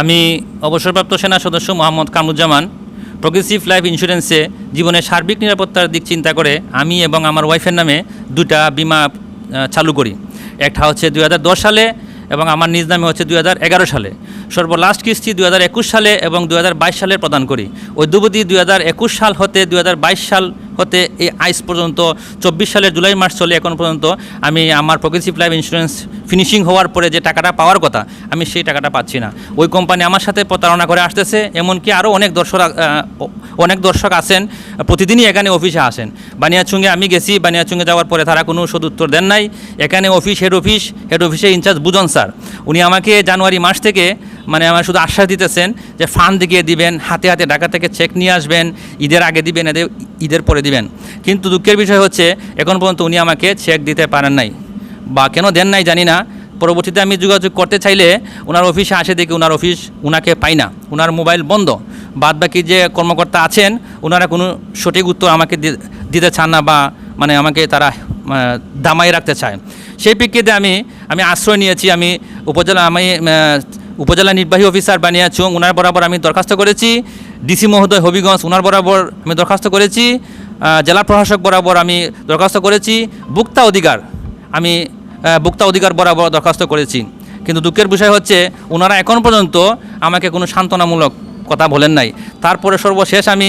আমি অবসরপ্রাপ্ত সেনা সদস্য মোহাম্মদ কামরুজ্জামান। প্রগ্রেসিভ লাইফ ইন্স্যুরেন্সে জীবনের সার্বিক নিরাপত্তার দিক চিন্তা করে আমি এবং আমার ওয়াইফের নামে দুটা বিমা চালু করি। একটা হচ্ছে দু হাজার দশ সালে এবং আমার নিজ নামে হচ্ছে দু হাজার এগারো সালে। সর্বলাস্ট কিস্তি দু হাজার একুশ সালে এবং দুই সালে প্রদান করি। ওই দুবদি দুই সাল হতে দু হাজার বাইশ সাল হতে এই আইস পর্যন্ত চব্বিশ সালের জুলাই মাস চলে এখন পর্যন্ত আমি আমার প্রগ্রেসিভ লাইফ ইন্স্যুরেন্স ফিনিশিং হওয়ার পরে যে টাকাটা পাওয়ার কথা, আমি সেই টাকাটা পাচ্ছি না। ওই কোম্পানি আমার সাথে প্রতারণা করে আসতেছে, এমনকি আরও অনেক দর্শক অনেক দর্শক আছেন, প্রতিদিনই এখানে অফিসে আসেন। বানিয়াচুঙ্গে আমি গেছি, বানিয়াচুঙ্গে যাওয়ার পরে তারা কোনো সদ উত্তর দেন নাই। এখানে অফিস হেড অফিস হেড অফিসে ইনচার্জ বুজন স্যার। উনি আমাকে জানুয়ারি মাস থেকে মানে আমার শুধু আশ্বাস দিতেছেন যে ফান্ড দিকে দিবেন, হাতে হাতে ঢাকা থেকে চেক নিয়ে আসবেন, ঈদের আগে দিবেন, এদের, ঈদের পরে দিবেন। কিন্তু দুঃখের বিষয় হচ্ছে, এখন পর্যন্ত উনি আমাকে চেক দিতে পারেন নাই বা কেন দেন নাই জানি না। পরবর্তীতে আমি যোগাযোগ করতে চাইলে ওনার অফিসে আসে দেখি ওনার অফিস ওনাকে পাই না ওনার মোবাইল বন্ধ। বাদ বাকি যে কর্মকর্তা আছেন ওনারা কোনো সঠিক উত্তর আমাকে দিতে চান না বা মানে আমাকে তারা দামাই রাখতে চায়। সেই প্রেক্ষিতে আমি আমি আশ্রয় নিয়েছি, আমি উপজেলা আমি উপজেলা নির্বাহী অফিসার বানিয়াচুং ওনার বরাবর আমি দরখাস্ত করেছি। ডিসি মহোদয় হবিগঞ্জ ওনার বরাবর আমি দরখাস্ত করেছি। জেলা প্রশাসক বরাবর আমি দরখাস্ত করেছি। ভুক্তা অধিকার, আমি ভোক্তা অধিকার বরাবর দরখাস্ত করেছি। কিন্তু দুঃখের বিষয় হচ্ছে ওনারা এখন পর্যন্ত আমাকে কোনো সান্ত্বনামূলক কথা বলেন নাই। তারপরে সর্বশেষ আমি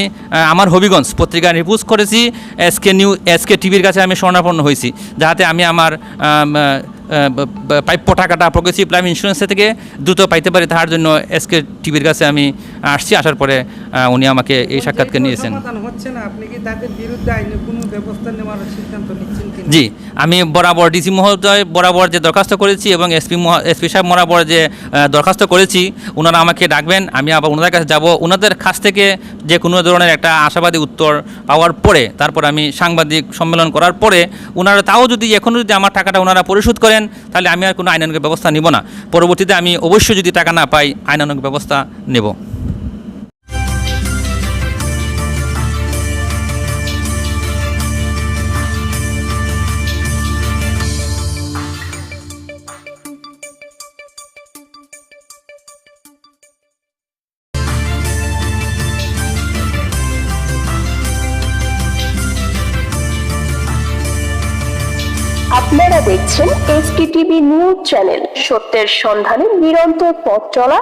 আমার হবিগঞ্জ পত্রিকা রিপোজ করেছি এসকে নিউ এসকে টিভির কাছে আমি স্বর্ণাপন্ন হয়েছি, যাহাতে আমি আমার প্রাপ্য টাকাটা প্রগ্রেসিভ লাইফ ইন্স্যুরেন্স থেকে দ্রুত পাইতে পারি তার জন্য এসকে টিভির কাছে আমি আসছি আসার পরে উনি আমাকে এই সাক্ষাৎকে নিয়েছেন। জি আমি বরাবর ডিসি মহোদয় বরাবর যে দরখাস্ত করেছি এবং এসপি এসপি সাহেব বরাবর যে দরখাস্ত করেছি ওনারা আমাকে ডাকবেন আমি আবার ওনাদের কাছে যাব। ওনাদের কাছ থেকে যে কোনো ধরনের একটা আশাবাদী উত্তর পাওয়ার পরে তারপর আমি সাংবাদিক সম্মেলন করার পরে ওনারা তাও যদি এখনও যদি আমার টাকাটা ওনারা পরিশোধ করেন, তাহলে আমি আর কোনো আইনানুগ ব্যবস্থা নিব না। পরবর্তীতে আমি অবশ্যই যদি টাকা না পাই, আইনানুগ ব্যবস্থা নেব। দেখছেন এইচটিটিভি টিভি নিউজ চ্যানেল সত্যের সন্ধানে নিরন্তর পথ চলা